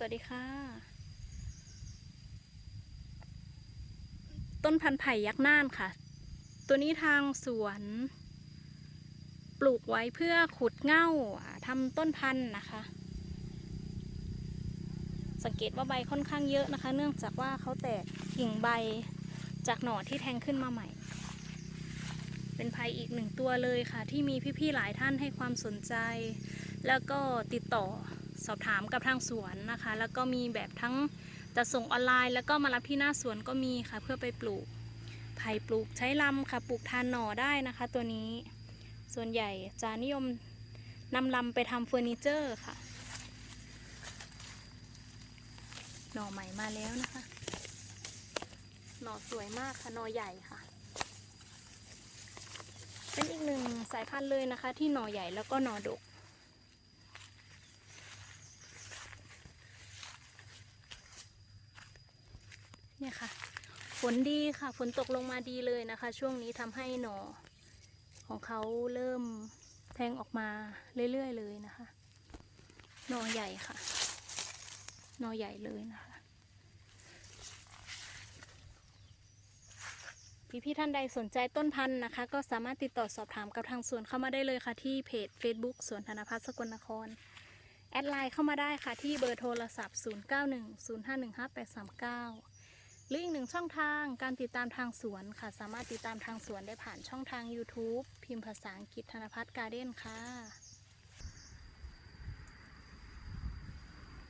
สวัสดีค่ะ ต้นพันธุ์ไผ่ยักษ์น่านค่ะ ตัวนี้ทางสวน ปลูกไว้เพื่อขุดเง่าทำต้นพันธุ์นะคะ สังเกตว่าใบค่อนข้างเยอะนะคะ เนื่องจากว่าเขาแตกกิ่งใบจากหน่อที่แทงขึ้นมาใหม่ เป็นไผ่อีกหนึ่งตัวเลยค่ะ ที่มีพี่ๆหลายท่านให้ความสนใจ แล้วก็ติดต่อ สอบถามกับทางสวนนะคะ แล้วก็มีแบบทั้งจะส่งออนไลน์ แล้วก็มารับที่หน้าสวนก็มีค่ะ เพื่อไปปลูกไผ่ปลูกใช้ลำค่ะปลูกทานหน่อได้นะคะ ตัวนี้ส่วนใหญ่จะนิยมนำลำไปทำเฟอร์นิเจอร์ค่ะ หน่อใหม่มาแล้วนะคะ หน่อสวยมากค่ะหน่อใหญ่ค่ะ เป็นอีกหนึ่งสายพันธุ์เลยนะคะ ที่หน่อใหญ่แล้วก็หน่อดก เนี่ยค่ะ ฝนดีค่ะ ฝนตกลงมาดีเลยนะคะ ช่วงนี้ทำให้หน่อของเขาเริ่มแทงออกมาเรื่อยๆเลยนะคะ หน่อใหญ่ค่ะ หน่อใหญ่เลยนะคะพี่ๆท่านใดสนใจต้นพันธุ์นะคะ ก็สามารถติดต่อสอบถามกับทางสวนเข้ามาได้เลยค่ะ ที่เพจ Facebook สวนธนพัฒน์สกลนคร แอดไลน์เข้ามาได้ค่ะที่เบอร์โทรศัพท์ 0910515839 หรืออีกหนึ่งช่องทางการติดตามทางสวนค่ะ สามารถติดตามทางสวนได้ผ่านช่องทาง YouTube พิมพ์ภาษาอังกฤษธนพัฒน์การ์เด้นค่ะ